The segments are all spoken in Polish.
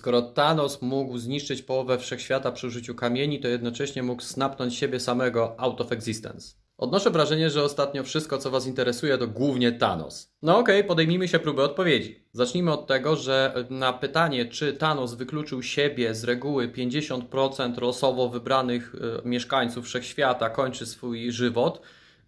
Skoro Thanos mógł zniszczyć połowę wszechświata przy użyciu kamieni, to jednocześnie mógł snapnąć siebie samego out of existence. Odnoszę wrażenie, że ostatnio wszystko, co Was interesuje, to głównie Thanos. No okej, podejmijmy się próby odpowiedzi. Zacznijmy od tego, że na pytanie, czy Thanos wykluczył siebie z reguły 50% losowo wybranych e, mieszkańców wszechświata, kończy swój żywot,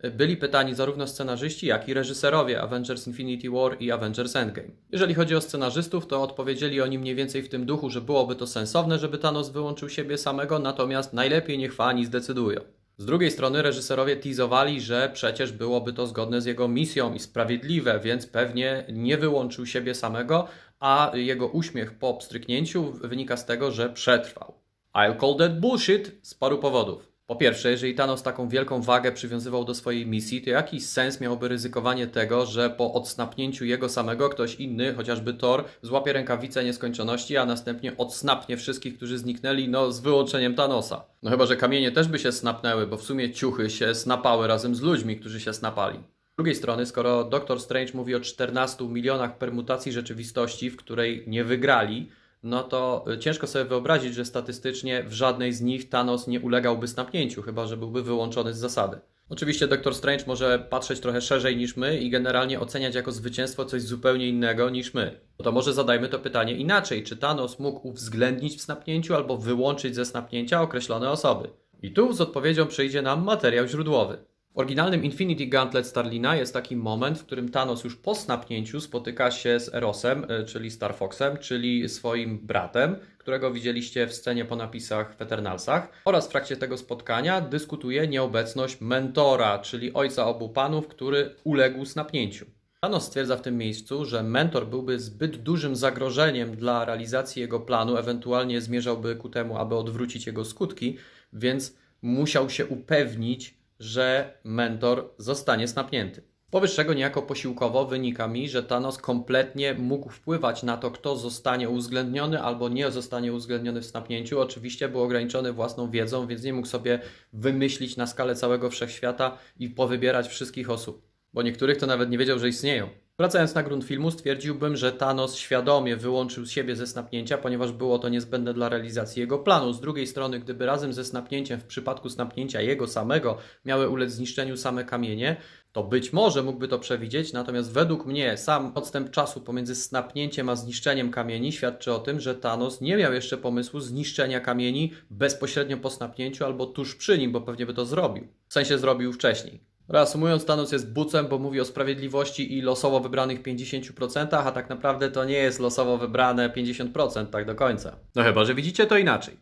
byli pytani zarówno scenarzyści, jak i reżyserowie Avengers Infinity War i Avengers Endgame. Jeżeli chodzi o scenarzystów, to odpowiedzieli oni mniej więcej w tym duchu, że byłoby to sensowne, żeby Thanos wyłączył siebie samego, natomiast najlepiej niech fani zdecydują. Z drugiej strony reżyserowie teasowali, że przecież byłoby to zgodne z jego misją i sprawiedliwe, więc pewnie nie wyłączył siebie samego, a jego uśmiech po pstryknięciu wynika z tego, że przetrwał. I'll call that bullshit z paru powodów. Po pierwsze, jeżeli Thanos taką wielką wagę przywiązywał do swojej misji, to jakiś sens miałoby ryzykowanie tego, że po odsnapnięciu jego samego ktoś inny, chociażby Thor, złapie rękawicę nieskończoności, a następnie odsnapnie wszystkich, którzy zniknęli, no z wyłączeniem Thanosa. No chyba, że kamienie też by się snapnęły, bo w sumie ciuchy się snapały razem z ludźmi, którzy się snapali. Z drugiej strony, skoro Doctor Strange mówi o 14 milionach permutacji rzeczywistości, w której nie wygrali, no to y, ciężko sobie wyobrazić, że statystycznie w żadnej z nich Thanos nie ulegałby snapnięciu, chyba że byłby wyłączony z zasady. Oczywiście Doctor Strange może patrzeć trochę szerzej niż my i generalnie oceniać jako zwycięstwo coś zupełnie innego niż my. No to może zadajmy to pytanie inaczej. Czy Thanos mógł uwzględnić w snapnięciu albo wyłączyć ze snapnięcia określone osoby? I tu z odpowiedzią przyjdzie nam materiał źródłowy. W oryginalnym Infinity Gauntlet Starlina jest taki moment, w którym Thanos już po snapnięciu spotyka się z Erosem, y, czyli Star Foxem, czyli swoim bratem, którego widzieliście w scenie po napisach w Eternalsach. Oraz w trakcie tego spotkania dyskutuje nieobecność mentora, czyli ojca obu panów, który uległ snapnięciu. Thanos stwierdza w tym miejscu, że mentor byłby zbyt dużym zagrożeniem dla realizacji jego planu, ewentualnie zmierzałby ku temu, aby odwrócić jego skutki, więc musiał się upewnić, że mentor zostanie snapnięty. Powyższego niejako posiłkowo wynika mi, że Thanos kompletnie mógł wpływać na to, kto zostanie uwzględniony albo nie zostanie uwzględniony w snapnięciu. Oczywiście był ograniczony własną wiedzą, więc nie mógł sobie wymyślić na skalę całego wszechświata i powybierać wszystkich osób, bo niektórych to nawet nie wiedział, że istnieją. Wracając na grunt filmu, stwierdziłbym, że Thanos świadomie wyłączył siebie ze snapnięcia, ponieważ było to niezbędne dla realizacji jego planu. Z drugiej strony, gdyby razem ze snapnięciem, w przypadku snapnięcia jego samego, miały ulec zniszczeniu same kamienie, to być może mógłby to przewidzieć, natomiast według mnie sam odstęp czasu pomiędzy snapnięciem a zniszczeniem kamieni świadczy o tym, że Thanos nie miał jeszcze pomysłu zniszczenia kamieni bezpośrednio po snapnięciu albo tuż przy nim, bo pewnie by to zrobił. W sensie zrobił wcześniej. Reasumując, Thanos jest bucem, bo mówi o sprawiedliwości i losowo wybranych 50%, a tak naprawdę to nie jest losowo wybrane 50% tak do końca. No chyba, że widzicie to inaczej.